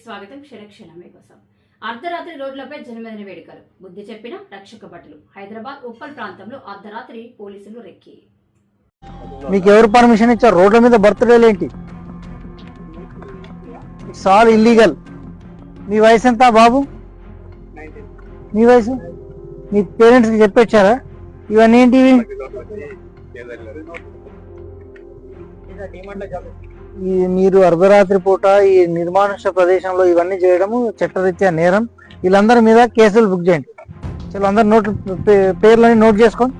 క్షణక్షణమే కోసం. అర్ధరాత్రి రోడ్లపై జన్మదిన వేడుకలు. బుద్ధి చెప్పిన రక్షక భటులు. హైదరాబాద్ ఉప్పల్ ప్రాంతంలో అర్ధరాత్రి పోలీసులు రెక్కి. మీకు ఎవరు పర్మిషన్ ఇచ్చారు? రోడ్ల మీద బర్త్డేలు ఏంటి? ఇట్స్ ఆల్ ఇల్లీగల్ మీ వయసు ఎంత బాబు? మీ వయసు? మీ పేరెంట్స్కి చెప్పొచ్చారా? ఇవన్నీ ఏంటివి? మీరు అర్ధరాత్రి పూట ఈ నిర్మానుష ప్రదేశంలో ఇవన్నీ చేయడము చట్టరీత్యా నేరం. వీళ్ళందరి మీద కేసులు బుక్ చేయండి. చలో అందరు నోట్ పే- పేర్లని నోట్ చేసుకోండి.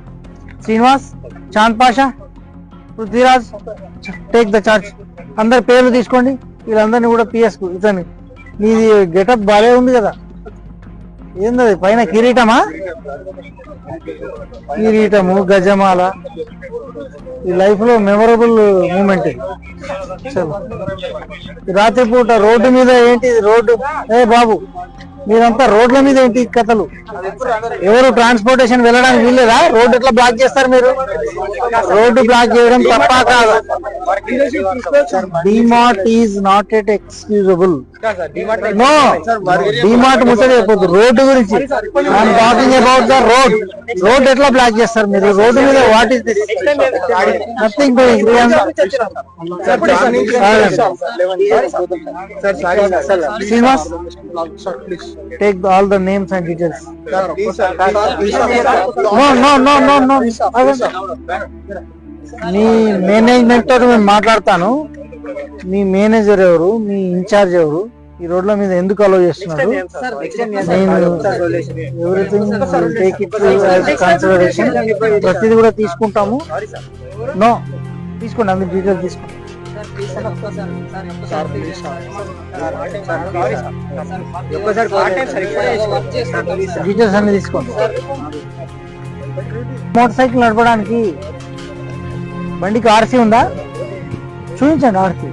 Srinivas Chand Pasha Prithviraj take the charge అందరి పేర్లు తీసుకోండి. వీళ్ళందరినీ కూడా పిఎస్ ఇతని నీది గెటప్ బాగా ఉంది కదా. ఏంది పైన కిరీటమా? కిరీటము గజమాల. ఈ లైఫ్లో మెమొరబుల్ మూమెంట్ రాత్రిపూట రోడ్డు మీద ఏంటి? రోడ్డు ఏ బాబు. మీరంతా రోడ్ల మీద ఏంటి కథలు ఎవరు ట్రాన్స్పోర్టేషన్ వెళ్ళడానికి వీల్లేదా రోడ్డు ఎట్లా బ్లాక్ చేస్తారు మీరు రోడ్డు బ్లాక్ చేయడం తప్ప కాదు DMart is not at excusable no DMart ముట్టడి అయిపోద్దు రోడ్డు గురించి I'm talking about the road road ఎట్లా బ్లాక్ చేస్తారు మీరు రోడ్డు మీద what is this nothing doing Srinivas take all the names and details me management తోటి నేను మాట్లాడతాను మీ మేనేజర్ ఎవరు మీ ఇన్ఛార్జ్ ఎవరు ఈ రోడ్ల మీద ఎందుకు అలో చేస్తున్నారు నేను ఎవ్రీథింగ్ టేక్ ఇట్ కన్సిడరేషన్ ప్రతిదీ కూడా తీసుకుంటాము నో తీసుకోండి అందరి డీటెయిల్ తీసుకోండి డీటెయిల్స్ అన్ని తీసుకోండి మోటార్ సైకిల్ నడపడానికి బండికి ఆర్సీ ఉందా? చూపించండి ఆర్సీ.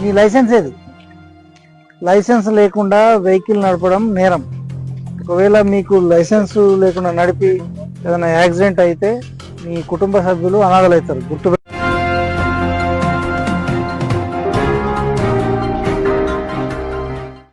మీ లైసెన్స్ ఏది? లైసెన్స్ లేకుండా వెహికల్ నడపడం నేరం. ఒకవేళ మీకు లైసెన్స్ లేకుండా నడిపి ఏదైనా యాక్సిడెంట్ అయితే మీ కుటుంబ సభ్యులు అనాథలు అవుతారు గుర్తు